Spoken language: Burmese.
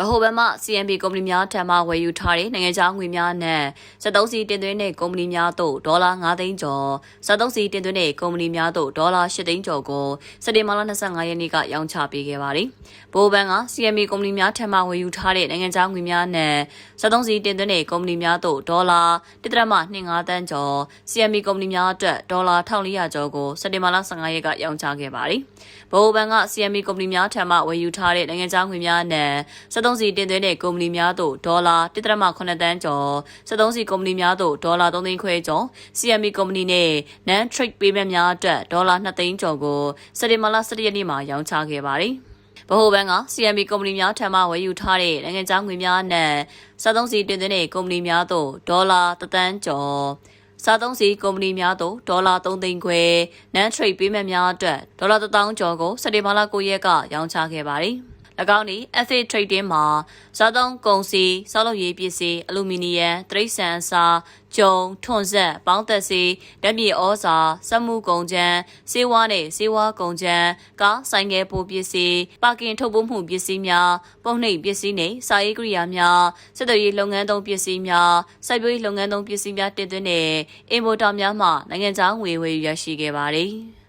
ဗဟိုဘဏ်မှ CMB ကုမ္ပဏီများထံမှဝယ်ယူထားတဲ့နိုင်ငံခြားငွေများနဲ့73စီတင်သွင်းတဲ့ကုမ္ပဏီများသို့ဒေါ်လာ9သိန်းကျော်73စီတင်သွင်းတဲ့ကုမ္ပဏီများသို့ဒေါ်လာ8သိန်းကျော်ကိုစက်တင်ဘာလ25ရက်နေ့ကရောင်းချပေးခဲ့ပါတယ်။ဗဟိုဘဏ်က CMB ကုမ္ပဏီများထံမှဝယ်ယူထားတဲ့နိုင်ငံခြားငွေများနဲ့73စီတင်သွင်းတဲ့ကုမ္ပဏီများသို့ဒေါ်လာ1.25တန်းကျော် CMB ကုမ္ပဏီများအတွက်ဒေါ်လာ1400ကျော်ကိုစက်တင်ဘာလ15ရက်ကရောင်းချခဲ့ပါတယ်။ဗဟိုဘဏ်က CMB ကုမ္ပဏီများထံမှဝယ်ယူထားတဲ့နိုင်ငံခြားငွေများနဲ့73စီတင်သွင်းတဲ့ကုမ္ပဏီများသို့ဒေါ်လာ1.8တန်းကျော်73စီကုမ္ပဏီများသို့ဒေါ်လာ3သိန်းခွဲကျော် CMB ကုမ္ပဏီနဲ့ Non Trade Payment များအတွက်ဒေါ်လာ2သိန်းကျော်ကိုစက်တင်ဘာလ17ရက်နေ့မှာရောင်းချခဲ့ပါတယ်။ဗဟိုဘဏ်က CMB ကုမ္ပဏီများထံမှဝယ်ယူထားတဲ့နိုင်ငံခြားငွေများနဲ့73စီတင်သွင်းတဲ့ကုမ္ပဏီများသို့ဒေါ်လာ1တန်းကျော်စားသုံးစီကုမ္ပဏီများသို့ဒေါ်လာ3သိန်းခွဲ non trade payment များအတွက်ဒေါ်လာ1000ကျော်ကိုစက်တင်ဘာလ9ရက်ကရောင်းချခဲ့ပါတယ်။၎ င်းဒီ SA Trading မှာစားသုံးကုန်စည်စောက်လုပ်ရေးပစ္စည်းအလူမီနီယံတရိတ်ဆန်စာကျုံထွန်ဆက်ပေါင်းသက်စီဓာတ်မြေဩဇာစက်မှုကုန်ကျန်းစေဝါနဲ့စေဝါကုန်ကျန်းကားဆိုင်ငယ်ပိုပစ္စည်းပါကင်ထုတ်ပိုးမှုပစ္စည်းများပုံနှိပ်ပစ္စည်းနဲ့စာရေးကိရိယာများစက်သွေးရေးလုပ်ငန်းသုံးပစ္စည်းများစိုက်ပျိုးရေးလုပ်ငန်းသုံးပစ္စည်းများတင်သွင်းတဲ့အင်ပိုတာများမှနိုင်ငံခြားငွေဝယ်ယူရရှိခဲ့ပါတယ်